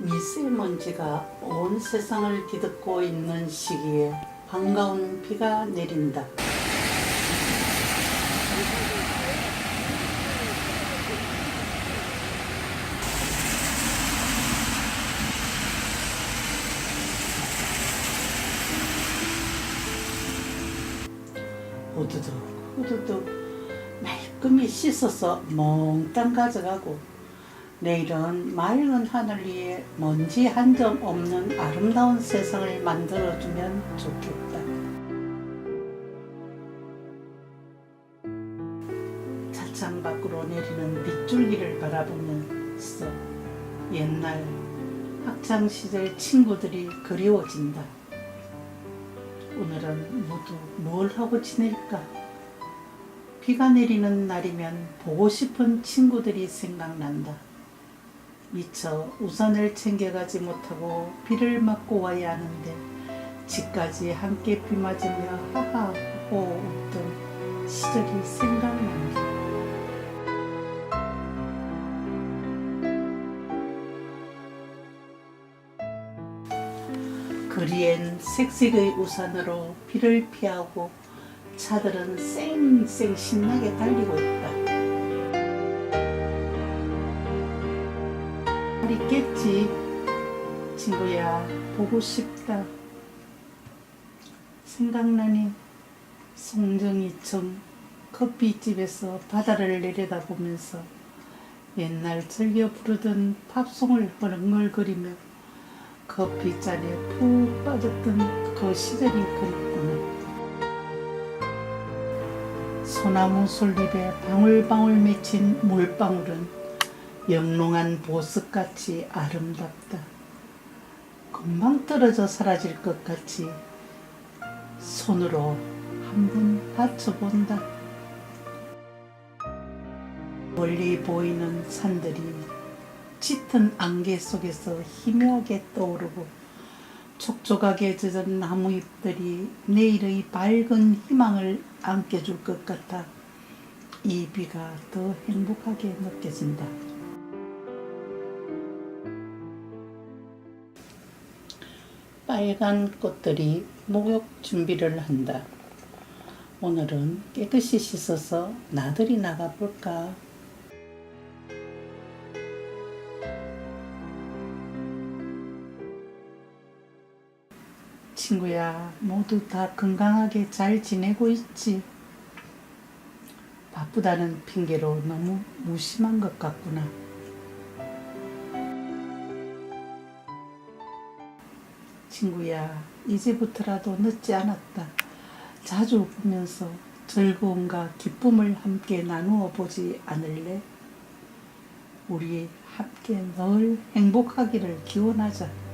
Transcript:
미세먼지가 온 세상을 뒤덮고 있는 시기에 반가운 비가 내린다. 후두둑 후두둑 말끔히 씻어서 몽땅 가져가고 내일은 맑은 하늘 위에 먼지 한 점 없는 아름다운 세상을 만들어주면 좋겠다. 차창 밖으로 내리는 빗줄기를 바라보면서 옛날 학창 시절 친구들이 그리워진다. 오늘은 모두 뭘 하고 지낼까? 비가 내리는 날이면 보고 싶은 친구들이 생각난다. 미처 우산을 챙겨가지 못하고 비를 맞고 와야 하는데 집까지 함께 비 맞으며 하하 하고 웃던 시절이 생각난다. 그리엔 색색의 우산으로 비를 피하고 차들은 쌩쌩 신나게 달리고 있다. 잘 있겠지. 친구야, 보고 싶다. 생각나니 송정이청 커피집에서 바다를 내려다보면서 옛날 즐겨 부르던 팝송을 흐릉글거리며 커피잔에 푹 빠졌던 그 시절이 그립구나. 소나무 솔잎에 방울방울 맺힌 물방울은 영롱한 보석같이 아름답다. 금방 떨어져 사라질 것 같이 손으로 한번 받쳐본다. 멀리 보이는 산들이 짙은 안개 속에서 희미하게 떠오르고 촉촉하게 젖은 나무잎들이 내일의 밝은 희망을 안겨줄 것 같아 이 비가 더 행복하게 느껴진다. 빨간 꽃들이 목욕 준비를 한다. 오늘은 깨끗이 씻어서 나들이 나가볼까? 친구야, 모두 다 건강하게 잘 지내고 있지? 바쁘다는 핑계로 너무 무심한 것 같구나. 친구야, 이제부터라도 늦지 않았다. 자주 보면서 즐거움과 기쁨을 함께 나누어 보지 않을래? 우리 함께 늘 행복하기를 기원하자.